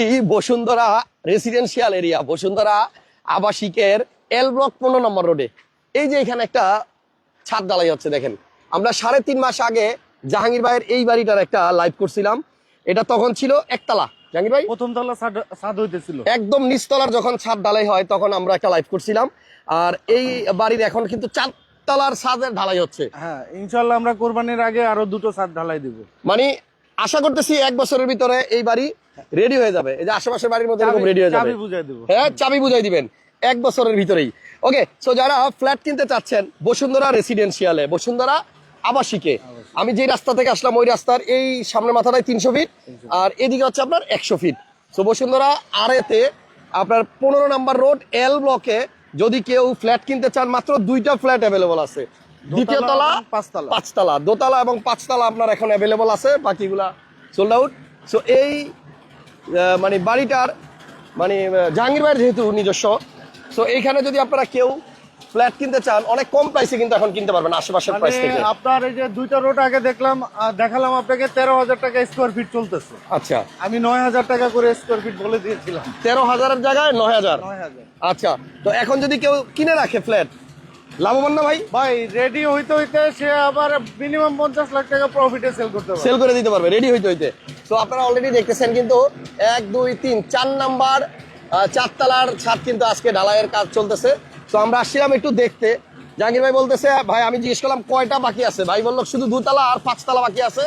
Bashundhara residential area Bashundhara আবাসিকের L block পনেরো নম্বর রোডে এই যে এখানে একটা ছাদ ঢালাই হচ্ছে দেখেন। আমরা সাড়ে তিন মাস আগে জাহাঙ্গীর ভাইয়ের এই বাড়িটার একটা লাইভ করছিলাম। এটা তখন ছিল একতলা। জাহাঙ্গীর ভাই? প্রথম তলা ছাদ- হইতেছিল। একদম নিচতলার যখন ছাদ ঢালাই হয় তখন আমরা একটা লাইভ করছিলাম। আর এই বাড়ির এখন কিন্তু চারতলার ছাদের ঢালাই হচ্ছে। হ্যাঁ ইনশাল্লাহ আমরা কোরবানির আগে আরও দুটো ছাদ ঢালাই দিব। মানে আশা করতেছি এক বছরের ভিতরে এই বাড়ি রেডি হয়ে যাবে। এই যে আশেপাশের বাড়ির মধ্যে এরকম রেডি হয়ে যাবে। চাবি বুঝাই দেবো। হ্যাঁ চাবি বুঝাই দিবেন। এক বছরের ভিতরেই। ওকে সো যারা ফ্ল্যাট কিনতে চাচ্ছেন বসুন্ধরা রেসিডেন্সিয়ালে বসুন্ধরা আবাসিকে আমি যে রাস্তা থেকে আসলাম ওই রাস্তার এই সামনের মাথাটায় তিনশো ফিট আর এদিকে হচ্ছে আপনার একশো ফিট সো বসুন্ধরা আরেতে আপনার পনেরো নাম্বার রোড এল ব্লকে যদি কেউ ফ্ল্যাট কিনতে চান মাত্র দুইটা ফ্ল্যাট অ্যাভেলেবল আছে। দ্বিতীয় তলা পাঁচতলা। পাঁচতলা। দোতলা এবং পাঁচতলা আপনার এখন অ্যাভেলেবল আছে বাকিগুলা সোল্ড আউট সো এই মানে বাড়িটার মানে জাহাঙ্গীর ভাইয়ের যেহেতু নিজস্ব সো এইখানে যদি আপনারা কেউ ফ্ল্যাট কিনতে চান অনেক কম প্রাইসে কিন্তু এখন কিনতে পারবেন আশেপাশের মানে প্রাইস থেকে। আপনার এই যে দুইটা রোড আগে দেখলাম দেখালাম আপনাকে তেরো হাজার টাকা স্কোয়ার ফিট চলতেছে। আচ্ছা। আমি নয় হাজার টাকা করে স্কোয়ার ফিট বলে দিয়েছিলাম। তেরো হাজারের জায়গায় নয় হাজার? আচ্ছা তো এখন যদি কেউ কিনে রাখে ফ্ল্যাট লাভবান না ভাই? ভাই রেডি হইতে হইতে সে আবার মিনিমাম পঞ্চাশ লাখ টাকা প্রফিটে সেল করতে সেল করে দিতে পারবে রেডি হইতে হইতে। তো আপনারা অলরেডি দেখতেছেন কিন্তু এক দুই তিন চার নাম্বার চারতলার ছাদ কিন্তু আজকে ঢালাইয়ের কাজ চলতেছে। তো আমরা আসছিলাম একটু দেখতে। জাহাঙ্গীর ভাই বলতেছে ভাই আমি জিজ্ঞেস করলাম কয়টা বাকি আছে? ভাই বলল শুধু দুতলা আর পাঁচতলা বাকি আছে।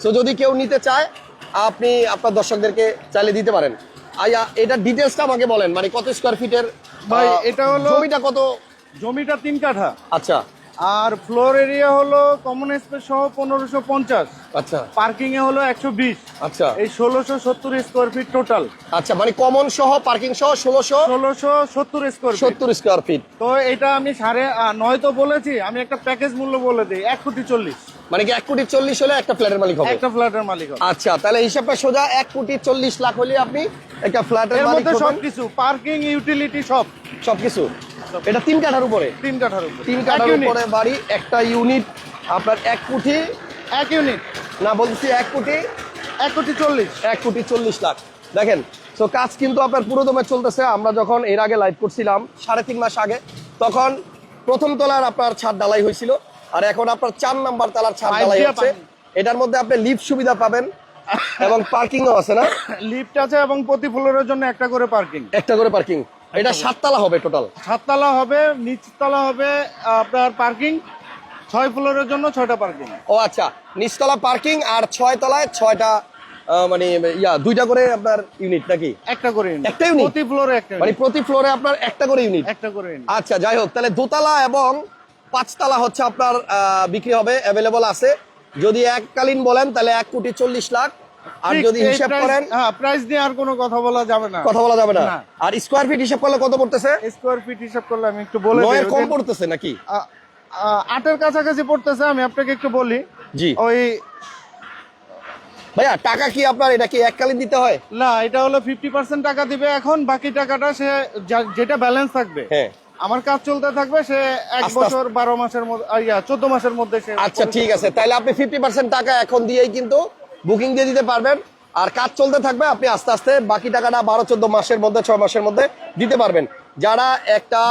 তো যদি কেউ নিতে চায় আপনি আপনার দর্শকদেরকে চাইলে দিতে পারেন। আইয়া এটা ডিটেলসটা আমাকে বলেন মানে কত স্কোয়ার ফিটের ভাই, এটা হলো- জমিটা কত? জমিটা তিন কাঠা। আচ্ছা। আর ফ্লোর এরিয়া হলো কমন স্পেস সহ পনেরোশো পঞ্চাশ। আচ্ছা। পার্কিং এ হলো একশো বিশ। আচ্ছা। এই ষোলোশো সত্তর স্কোয়ার ফিট টোটাল আচ্ছা মানে কমন সহ পার্কিং সহ ষোলোশো ষোলোশো সত্তর স্কোয়ার সত্তর স্কোয়ার ফিট তো এটা আমি সাড়ে নয় তো বলেছি আমি একটা প্যাকেজ মূল্য বলে দিই এক কোটি চল্লিশ। মানে কি এক কোটি চল্লিশ হলে একটা ফ্ল্যাটের মালিক হবে? একটা ফ্ল্যাটের মালিক হবে। আচ্ছা তাহলে হিসাবটা সোজা এক কোটি চল্লিশ লাখ হলে আপনি একটা ফ্ল্যাটের মালিক সবকিছু পার্কিং ইউটিলিটি সব। সবকিছু? এটা তিন কাঠার উপরে। তিন কাঠার উপর। তিন কাঠার উপরে বাড়ি একটা ইউনিট আপনার এক কোটি। এক ইউনিট না বলছি এক কোটি। এক কোটি চল্লিশ। এক কোটি চল্লিশ লাখ। দেখেন তো কাজ কিন্তু আপনার পুরোদমে চলতেছে। আমরা যখন এর আগে লাইভ করছিলাম সাড়ে তিন মাস আগে তখন প্রথম তলার আপনার ছাদ ঢালাই হয়েছিল। আর এখন আপনার চার নাম্বার তলার ছাদ দিয়ে হচ্ছে। এটার মধ্যে আপনি লিফট সুবিধা পাবেন। এবং পার্কিংও আছে না? লিফট আছে এবং প্রতি ফ্লোরের জন্য একটা করে পার্কিং একটা করে পার্কিং এটা সাততলা হবে টোটাল সাততলা হবে নিচতলা হবে আপনার পার্কিং ছয় ফ্লোরের জন্য ছয়টা পার্কিং ও আচ্ছা নিচতলা পার্কিং আর ছয় তলায় ছয়টা মানে ইয়া দুইটা করে আপনার ইউনিট নাকি? একটা করে unit। একটা unit? প্রতি ফ্লোরে একটা মানে প্রতি ফ্লোরে আপনার একটা করে ইউনিট একটা করে unit। আচ্ছা যাই হোক তাহলে দোতলা এবং পাঁচতলা হচ্ছে আপনার বিক্রি হবে অ্যাভেলেবল আছে। যদি এককালীন বলেন তাহলে এক কোটি চল্লিশ লাখ আর যদি হিসাব করেন হ্যাঁ প্রাইস দিয়ে আর কোনো কথা বলা যাবে না। কথা বলা যাবে না। আর স্কোয়ার ফিট হিসাব করলে কত পড়তেছে? স্কোয়ার ফিট হিসাব করলে আমি একটু বলে দিই। কম পড়তেছে নাকি? আটের কাছাকাছি পড়তেছে আমি আপনাকে একটু বলি। জি। ওই ভাইয়া টাকা কি আপনার এটা কি এককালীন দিতে হয়? না এটা হলো ফিফটি পার্সেন্ট টাকা দিবে এখন বাকি টাকাটা সে যেটা ব্যালেন্স থাকবে। হ্যাঁ। আমার কাজ চলতে থাকবে সে এক বছর বারো মাসের মধ্যে চোদ্দ মাসের মধ্যে আচ্ছা ঠিক আছে তাহলে আপনি ফিফটি পার্সেন্ট টাকা এখন দিয়েই কিন্তু বুকিং দিয়ে দিতে পারবেন। আর কাজ চলতে থাকবে আপনি আস্তে আস্তে বাকি টাকাটা বারো চোদ্দ মাসের মধ্যে ছয় মাসের মধ্যে দিতে পারবেন। যারা একটা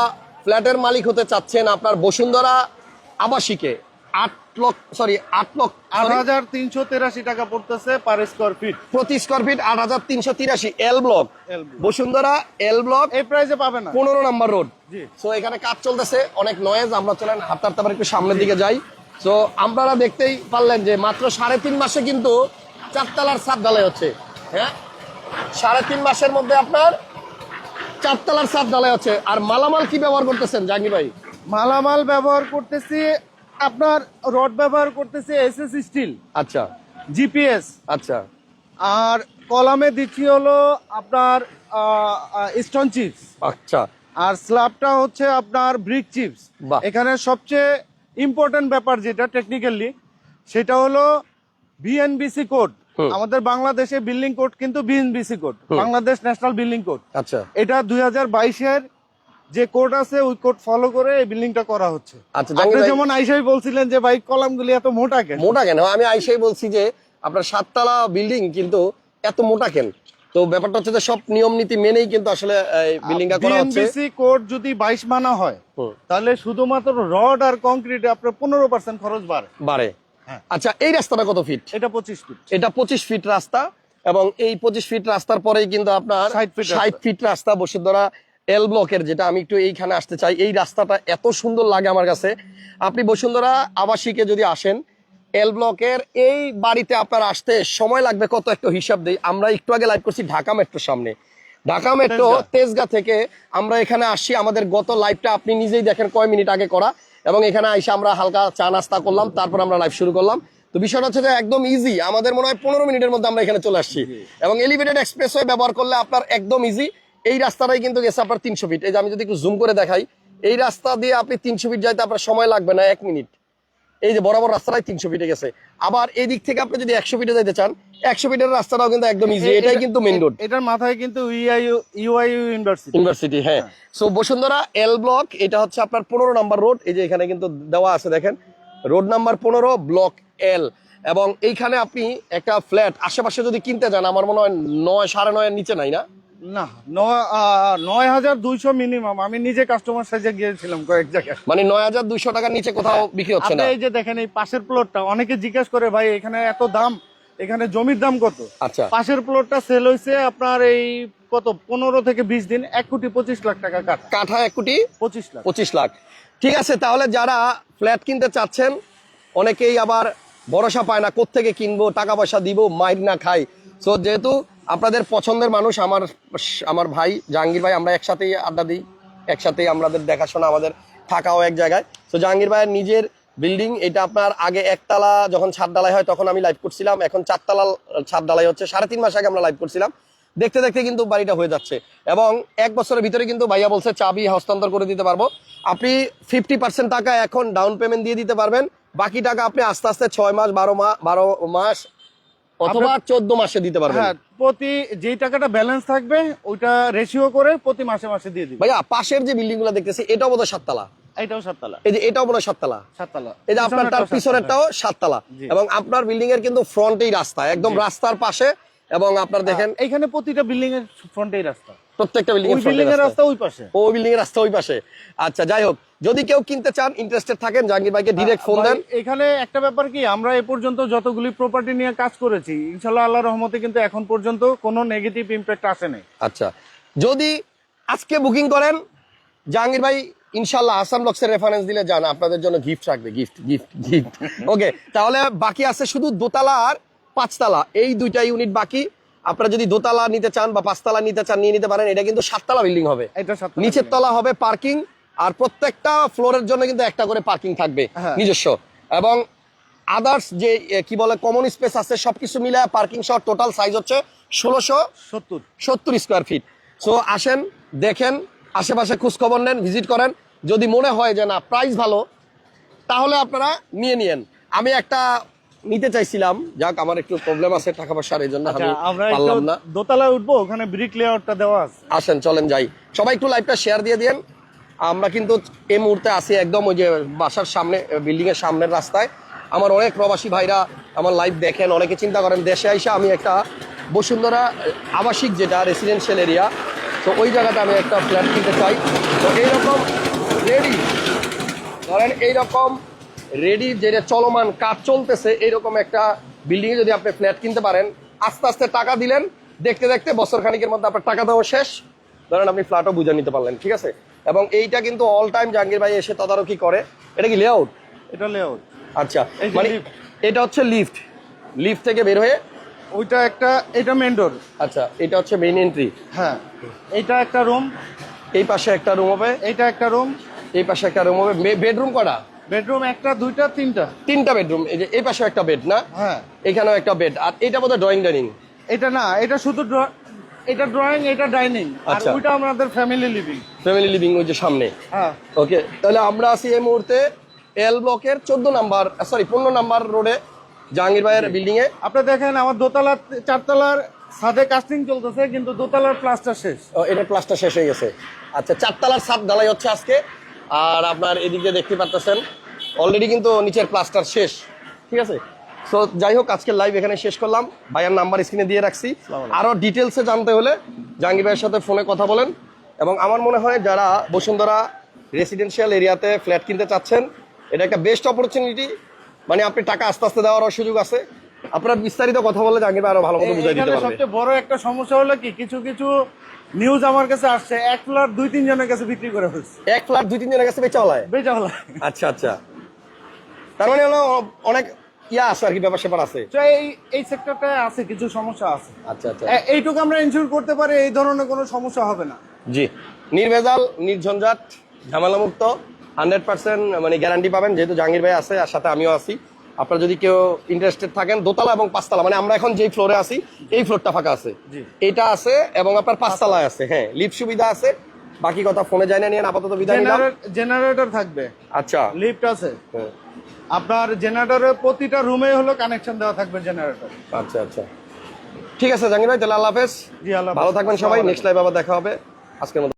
ফ্ল্যাটের মালিক হতে চাচ্ছেন আপনার বসুন্ধরা আবাসিকে আট লক্ষ সরি আট লক্ষ আট হাজার তিনশো তেরাশি টাকা পড়তেছে পার স্কোয়ার ফিট প্রতি স্কোয়ার ফিট আট হাজার তিনশো তিরাশি L block Bashundhara L block এই প্রাইসে পাবে না। পনেরো নাম্বার রোড সো এখানে কাজ চলতেছে অনেক নয়েজ আমরা চলেন হাঁটতে হাঁটতে একটু সামনের দিকে যাই। তো আপনারা দেখতেই পারলেন যে মাত্র সাড়ে তিন মাসে কিন্তু চারতলার ছাদ ঢালাই হচ্ছে। হ্যাঁ? সাড়ে তিন মাসের মধ্যে আপনার চারতলার ছাদ ঢালাই হচ্ছে। আর মালামাল কি ব্যবহার করতেছেন জাঙ্গি ভাই? মালামাল ব্যবহার করতেছি আপনার রড ব্যবহার করতেছি এসএস স্টিল। আচ্ছা। জিপিএস। আচ্ছা। আর কলামে দিচ্ছি হলো আপনার স্টোন চিপস। আচ্ছা। আর স্ল্যাবটা হচ্ছে আপনার ব্রিক চিপস। এখানে সবচেয়ে ইম্পর্টেন্ট ব্যাপার যেটা টেকনিক্যালি সেটা হলো বিএনবিসি কোড। আমাদের বাংলাদেশে বিল্ডিং কোড কিন্তু BNBC code. Bangladesh national building code. আচ্ছা। এটা দুই হাজার বাইশের যে কোড আছে ওই কোড ফলো করে এই বিল্ডিংটা করা হচ্ছে। আচ্ছা, আপনি যেমন আইসাই বলছিলেন যে ভাই কলামগুলি এত মোটা কেন? মোটা কেন? আমি আইসাই বলছি যে আপনার সাততলা বিল্ডিং কিন্তু এত মোটা কেন? তো ব্যাপারটা হচ্ছে যে সব নিয়ম নীতি মেনেই কিন্তু আসলে বিল্ডিংটা করা হচ্ছে। বিএনবিসি কোড যদি বাইশ মানা হয় তাহলে শুধুমাত্র রড আর কংক্রিটে আপনার পনেরো পার্সেন্ট খরচ বাড়ে। বাড়ে। আচ্ছা এই রাস্তাটা কত ফিট এটা পঁচিশ ফিট এটা পঁচিশ ফিট রাস্তা এবং এই পঁচিশ ফিট রাস্তার পরেই কিন্তু আপনার ষাট ফিট রাস্তা। বসুন্ধরা এল ব্লকের যেটা আমি একটু এইখানে আসতে চাই। এই রাস্তাটা এত সুন্দর লাগে আমার কাছে। আপনি বসুন্ধরা আবাসিকে যদি আসেন এল ব্লকের এই বাড়িতে আপনার আসতে সময় লাগবে কত একটা হিসাব দেই। আমরা একটু আগে লাইভ করছি ঢাকা মেট্রোর সামনে। ঢাকা মেট্রো তেজগা থেকে আমরা এখানে আসছি। আমাদের গত লাইভটা আপনি নিজেই দেখেন কয় মিনিট আগে করা। এবং এখানে আইসা আমরা হালকা চা নাস্তা করলাম তারপর আমরা লাইভ শুরু করলাম। তো বিষয়টা হচ্ছে যে একদম ইজি আমাদের মনে হয় পনেরো মিনিটের মধ্যে আমরা এখানে চলে আসছি। এবং এলিভেটেড এক্সপ্রেস ব্যবহার করলে আপনার একদম ইজি এই রাস্তাটাই কিন্তু গেছে আপনার তিনশো ফিট এই যে আমি যদি একটু জুম করে দেখাই এই রাস্তা দিয়ে আপনি তিনশো ফিট যাইতে আপনার সময় লাগবে না এক মিনিট এই যে বরাবর রাস্তাটাই তিনশো ফিটে গেছে। আবার এই দিক থেকে আপনি যদি একশো ফিটে যেতে চান একশো ফিটের রাস্তাটাও কিন্তু একদম ইজি এটাই কিন্তু মেন রোড এটার মাথায় কিন্তু ইউনিভার্সিটি ইউনিভার্সিটি হ্যাঁ। সো বসুন্ধরা এল ব্লক এটা হচ্ছে আপনার পনেরো নাম্বার রোড এই যে এখানে কিন্তু দেওয়া আছে দেখেন। রোড নাম্বার পনেরো ব্লক এল এবং এইখানে আপনি একটা ফ্ল্যাট আশেপাশে যদি কিনতে যান আমার মনে হয় নয় সাড়ে নয়ের নিচে নাই না? না নয় হাজার দুইশো মিনিমাম। আমি নিজে কাস্টমার সাইজে গিয়েছিলাম কয়েক জায়গায়। মানে নয় হাজার দুইশো টাকার নিচে কোথাও বিক্রি হচ্ছে না? এই যে দেখেন এই পাশের প্লটটা অনেকে জিজ্ঞেস করে ভাই এখানে এত দাম এখানে জমির দাম কত? আচ্ছা। পাশের প্লটটা সেল হয়েছে আপনার এই কত পনেরো থেকে বিশ দিন এক কোটি পঁচিশ লাখ টাকা কাটা কাঠা এক কোটি পঁচিশ লাখ। পঁচিশ লাখ। ঠিক আছে তাহলে যারা ফ্ল্যাট কিনতে চাচ্ছেন অনেকেই আবার ভরসা পায় না কোত্থেকে কিনবো টাকা পয়সা দিব মাইর না খাই। সো যেহেতু আপনাদের পছন্দের মানুষ, আমার আমার ভাই, জাহাঙ্গীর ভাই, আমরা একসাথেই আড্ডা দিই, একসাথেই আমাদের দেখাশোনা আমাদের থাকাও এক জায়গায়। তো জাহাঙ্গীর ভাইয়ের নিজের বিল্ডিং এটা আপনার আগে একতলা যখন ছাদ ডালাই হয়, তখন আমি লাইভ করছিলাম। এখন চারতলা, ছাদ ডালাই হচ্ছে, সাড়ে তিন মাস আগে আমরা লাইভ করছিলাম। দেখতে দেখতে কিন্তু বাড়িটা হয়ে যাচ্ছে। এবং এক বছরের ভিতরে কিন্তু ভাইয়া বলছে, চাবি হস্তান্তর করে দিতে পারব। আপনি ফিফটি পার্সেন্ট টাকা এখন ডাউন পেমেন্ট দিয়ে দিতে পারবেন। বাকি টাকা আপনি আস্তে আস্তে ছয় মাস, বারো মাস বারো মাস অথবা চোদ্দ মাসে দিতে পারবেন। হ্যাঁ প্রতি যেই টাকাটা ব্যালেন্স থাকবে ওইটা রেশিও করে প্রতি মাসে মাসে দিয়ে দিবে ভাইয়া পাশের যে বিল্ডিংগুলো দেখতেছি এটাও বোধহয় সাততলা। এটাও সাততলা। এই যে এটাও বোধহয় সাততলা। সাততলা। এই যে আপনার তার পিছনেরটাও সাততলা। এবং আপনার বিল্ডিং এর কিন্তু ফ্রন্টেই রাস্তা একদম রাস্তার পাশে এবং আপনার দেখেন এইখানে প্রতিটা বিল্ডিং এর ফ্রন্টেই রাস্তা। প্রত্যেকটা বিল্ডিং ওই বিল্ডিং এর রাস্তা ওই পাশে? ও বিল্ডিং এর রাস্তা ওই পাশে। আচ্ছা যাই হোক যদি কেউ কিনতে চান ইন্টারেস্টেড থাকেন জাহাঙ্গীর ভাইকে ডিরেক্ট ফোন দেন। এখানে একটা ব্যাপার কি আমরা এ পর্যন্ত যতগুলি প্রপার্টি নিয়ে কাজ করেছি ইনশাল্লাহ আল্লাহ রহমতে কিন্তু এখন পর্যন্ত কোনো নেগেটিভ ইম্প্যাক্ট আসে নাই। আচ্ছা যদি আজকে বুকিং করেন জাহাঙ্গীর ভাই ইনশাল্লাহ আসাম লক্সের রেফারেন্স দিলে যান আপনাদের জন্য গিফট রাখবে গিফট গিফট গিফট ওকে তাহলে বাকি আছে শুধু দোতলা আর পাঁচতলা এই দুইটা ইউনিট বাকি। আপনারা যদি দোতলা নিতে চান বা পাঁচতলা নিতে চান নিয়ে নিতে পারেন। এটা কিন্তু সাততলা বিল্ডিং হবে। নিচের তলা হবে পার্কিং আর প্রত্যেকটা ফ্লোরের জন্য কিন্তু একটা করে পার্কিং থাকবে হ্যাঁ। নিজস্ব। এবং আদার্স যে কি বলে কমন স্পেস আছে সবকিছু মিলে পার্কিং সহ টোটাল সাইজ হচ্ছে ষোলোশো সত্তর। সত্তর স্কোয়ার ফিট সো আসেন দেখেন আশেপাশে খোঁজখবর নেন ভিজিট করেন। যদি মনে হয় যে না প্রাইস ভালো তাহলে আপনারা নিয়ে নিয়েন। আমি একটা নিতে চাইছিলাম। যাক আমার একটু প্রবলেম আছে টাকা পয়সার এই জন্য আচ্ছা আমি পারলাম না। দোতলায় উঠবো ওখানে ব্রিক লেআউটটা দেওয়া আছে। আসেন চলেন যাই। সবাই একটু লাইভটা শেয়ার দিয়ে দিন আমরা কিন্তু এই মুহূর্তে আছি একদম ওই যে বাসার সামনে বিল্ডিং এর সামনের রাস্তায়। আমার অনেক প্রবাসী ভাইরা আমার লাইভ দেখেন অনেকে চিন্তা করেন দেশে আইসা আমি একটা বসুন্ধরা আবাসিক যেটা রেসিডেন্সিয়াল এরিয়া তো ওই জায়গাতে আমি একটা ফ্ল্যাট কিনতে চাই। তো এইরকম রেডি ধরেন এইরকম রেডি যেটা চলমান কাজ চলতেছে এইরকম একটা বিল্ডিং এ যদি আপনি ফ্ল্যাট কিনতে পারেন আস্তে আস্তে টাকা দিলেন দেখতে দেখতে বছর খানিকের মধ্যে আপনার টাকা দেওয়া শেষ। ধরেন আপনি ফ্ল্যাটও বুঝে নিতে পারলেন ঠিক আছে? এবং এইটা কিন্তু অল টাইম জাহাঙ্গীর ভাই এসে তদারকি করে। এটা কি লেআউট এটা লেআউট আচ্ছা মানে এটা হচ্ছে লিফট লিফট থেকে বের হয়ে ওইটা একটা এটা মেন ডোর আচ্ছা এটা হচ্ছে মেইন এন্ট্রি হ্যাঁ এটা একটা রুম এই পাশে একটা রুম হবে। এটা একটা রুম এই পাশে একটা রুম হবে। বেডরুম কটা? বেডরুম একটা দুইটা তিনটা। তিনটা বেডরুম এই যে এই পাশে একটা বেড না? হ্যাঁ। এখানেও একটা বেড। আর এটা বোধহয় ড্রয়িং ডাইনিং এটা না এটা শুধু এটা ড্রয়িং এটা ডাইনিং আর আচ্ছা। ওইটা আমাদের ফ্যামিলি লিভিং ফ্যামিলি লিভিং ওই যে সামনে। হ্যাঁ। ওকে তাহলে আমরা আছি এই মুহূর্তে এল ব্লকের চোদ্দ নাম্বার সরি পনেরো নাম্বার রোডে জাহাঙ্গীর ভাইয়ের বিল্ডিং এ। আপনি দেখেন আমার দোতলা চারতলার ছাদে কাস্টিং চলতেছে কিন্তু দোতলার প্লাস্টার শেষ। ও, এটার প্লাসটা শেষ হয়ে গেছে। আচ্ছা চারতলার ছাদ ঢালাই হচ্ছে আজকে। আর আপনার এদিকে দেখতে পাচ্ছেন অলরেডি কিন্তু নিচের প্লাস্টার শেষ ঠিক আছে? সো যাই হোক আজকের লাইভ এখানে শেষ করলাম। ভাইয়ার নাম্বার স্ক্রিনে দিয়ে রাখছি। আরও ডিটেলসে জানতে হলে জাহাঙ্গীর ভাইয়ের সাথে ফোনে কথা বলেন। এবং আমার মনে হয় যারা বসুন্ধরা রেসিডেন্সিয়াল এরিয়াতে ফ্ল্যাট কিনতে চাচ্ছেন এটা একটা বেস্ট অপরচুনিটি মানে আপনি টাকা আস্তে আস্তে দেওয়ার সুযোগ আছে। আপনারা বিস্তারিত কথা বলে জাহাঙ্গীর ভাই আরও ভালো মতো বুঝাই দিতে পারবে। সবচেয়ে বড় একটা সমস্যা হলো কি? কিছু কিছু নিউজ আমার কাছে আসছে এক ফ্ল্যাট দুই তিন জনের কাছে বিক্রি করে ফেলছে। এক ফ্ল্যাট দুই তিন জনের কাছে বেচা হলায়? বেচা হলো আচ্ছা আচ্ছা। তার মানে হলো অনেক ইয়া আছে আর কি ব্যাপার স্যাপার আছে। তো এই এই সেক্টরটায় আছে কিছু সমস্যা আছে। আচ্ছা আচ্ছা। এইটুকু আমরা করতে পারি এই ধরনের কোনো সমস্যা হবে না। জি। নির্ভেজাল নির্ঝঞ্ঝাট ঝামেলামুক্ত হান্ড্রেড পার্সেন্ট মানে গ্যারান্টি পাবেন যেহেতু জাহাঙ্গীর ভাই আছে আর সাথে আমিও আছি। আপনারা যদি কেউ ইন্টারেস্টেড থাকেন দোতলা এবং পাঁচতলা মানে আমরা এখন যেই ফ্লোরে আছি এই ফ্লোরটা ফাঁকা আছে। এটা আছে এবং আপনার পাঁচতলায় আছে হ্যাঁ। লিফট সুবিধা আছে বাকি কথা ফোনে যায় না নিয়ে আপাতত বিদায় নিলাম। জেনারেটর থাকবে। আচ্ছা। লিফট আছে। হ্যাঁ, আপনার জেনারেটরের প্রতিটা রুমে হলো কানেকশন দেওয়া থাকবে জেনারেটর আচ্ছা আচ্ছা। ঠিক আছে জাহাঙ্গীর ভাই তাহলে আল্লাহ হাফেজ। জি আল্লাহ ভালো থাকবেন সবাই নেক্সট লাইভ আবার দেখা হবে। আজকের মতো